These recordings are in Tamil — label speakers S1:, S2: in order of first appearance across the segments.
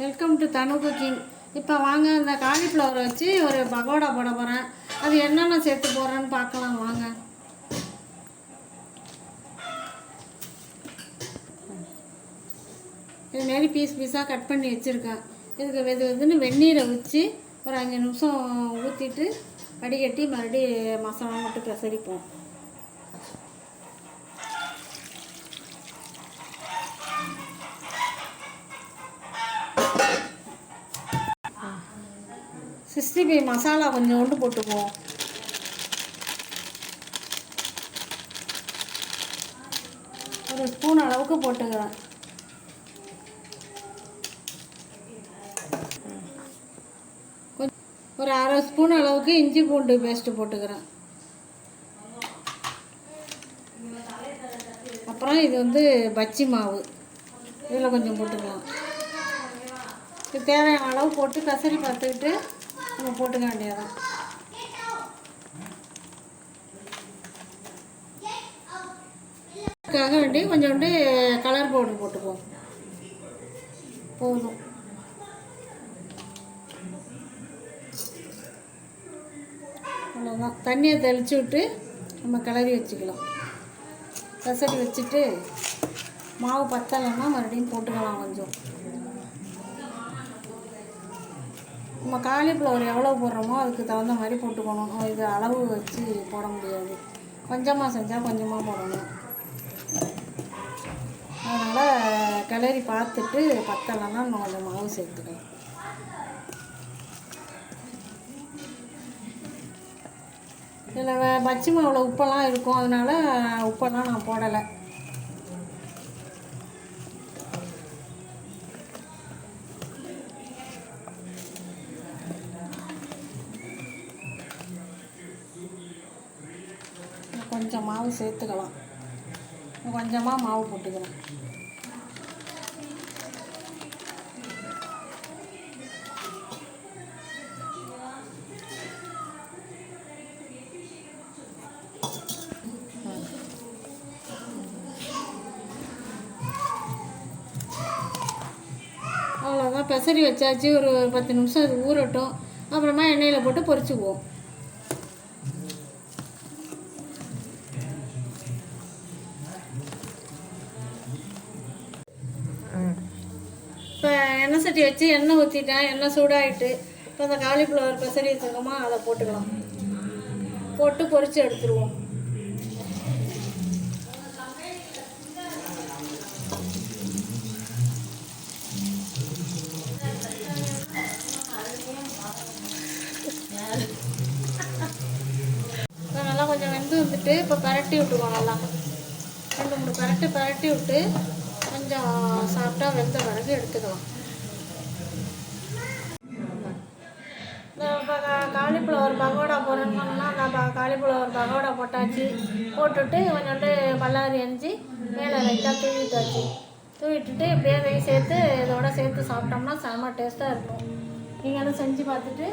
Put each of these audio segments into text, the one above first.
S1: வெல்கம் டு தனு குக்கிங் இப்போ வாங்க இந்த காலிஃப்ளவரை வச்சு ஒரு பகோடா போட போகிறேன் அது என்னென்ன சேர்த்து போடுறேன்னு பார்க்கலாம் வாங்க. இது மாரி பீஸ் பீஸாக கட் பண்ணி வச்சுருக்கேன். இதுக்கு வெது வெதுன்னு வெந்நீரை வச்சு ஒரு அஞ்சு நிமிஷம் ஊற்றிட்டு வடிகட்டி மறுபடியும் மசாலா மட்டும் பிரசரிப்போம். சிக்ஸ்டி ஃபைவ் மசாலா கொஞ்சோண்டு போட்டுக்குவோம். ஒரு ஸ்பூன் அளவுக்கு போட்டுக்கிறேன். ஒரு அரை ஸ்பூன் அளவுக்கு இஞ்சி பூண்டு பேஸ்ட்டு போட்டுக்கிறேன். அப்புறம் இது வந்து பச்சி மாவு. இதில் கொஞ்சம் போட்டுக்கலாம். இது தேவையான அளவு போட்டு கசரி பார்த்துக்கிட்டு நம்ம போட்டுக்க வேண்டியதான் அதுக்காக வேண்டி கொஞ்சோண்டு கலர் பவுடர் போட்டுக்குவோம். போதும். அவ்வளோதான் தண்ணியை தெளித்து விட்டு நம்ம கிளறி வச்சுக்கலாம். கசரி வச்சுட்டு மாவு பத்தலைன்னா மறுபடியும் போட்டுக்கலாம் கொஞ்சம். நம்ம காலிஃப்ளவர் எவ்வளோ போடுறோமோ அதுக்கு தகுந்த மாதிரி போட்டுக்கணும். இது அளவு வச்சு போட முடியாது. கொஞ்சமாக செஞ்சால் கொஞ்சமாக போடணும். அதனால் கிளறி பார்த்துட்டு பத்தலைன்னா இன்னும் கொஞ்சம் மாவு சேர்த்துக்கலாம். இதில் பச்சை மாவில் உப்பெல்லாம் இருக்கும். அதனால் உப்பெல்லாம் நான் போடலை. கொஞ்சம் மாவு சேர்த்துக்கலாம் கொஞ்சமாக மாவு போட்டுக்கிறேன் அவ்வளோதான் பெசரி வச்சாச்சு. ஒரு பத்து நிமிஷம் அது ஊறட்டும். அப்புறமா எண்ணெயில் போட்டு பொரிச்சுக்குவோம். சட்டி வச்சு எண்ணெய் ஊற்றிட்டேன் எண்ணெய் சூடாயிட்டு இப்போ அந்த காலிஃப்ளவர் பெசரி வச்சுருக்கோமா அதை போட்டுக்கலாம். போட்டு பொரிச்சு எடுத்துருவோம். நல்லா கொஞ்சம் வெந்து வந்துட்டு இப்போ பரட்டி விட்டுருவோம் நல்லா. ரெண்டு மூணு பரட்டு பரட்டி விட்டு கொஞ்சம் சாப்பிட்டா வெந்த பிறகு எடுத்துக்கலாம். இப்போ கா காலிஃப்ளவர் பகோடா போடுறேன்னு சொன்னால் அந்த காலிஃப்ளவர் பகோடா போட்டாச்சு. போட்டுட்டு கொஞ்சோண்டு பல்லாரி அரிஞ்சு மேலே லைட்டாக தூவிட்டாச்சு தூவிட்டுட்டு இப்படியே நெய் சேர்த்து இதோட சேர்த்து சாப்பிட்டோம்னா செம்ம டேஸ்ட்டாக இருக்கும். நீங்களும் செஞ்சு பார்த்துட்டு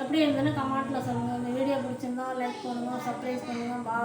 S1: எப்படி இருந்ததுன்னு கமெண்ட்டில் சொல்லுங்கள் இந்த வீடியோ பிடிச்சிருந்தா லைக் பண்ணுங்கள் சர்ப்ரைஸ் பண்ணுங்கள் பா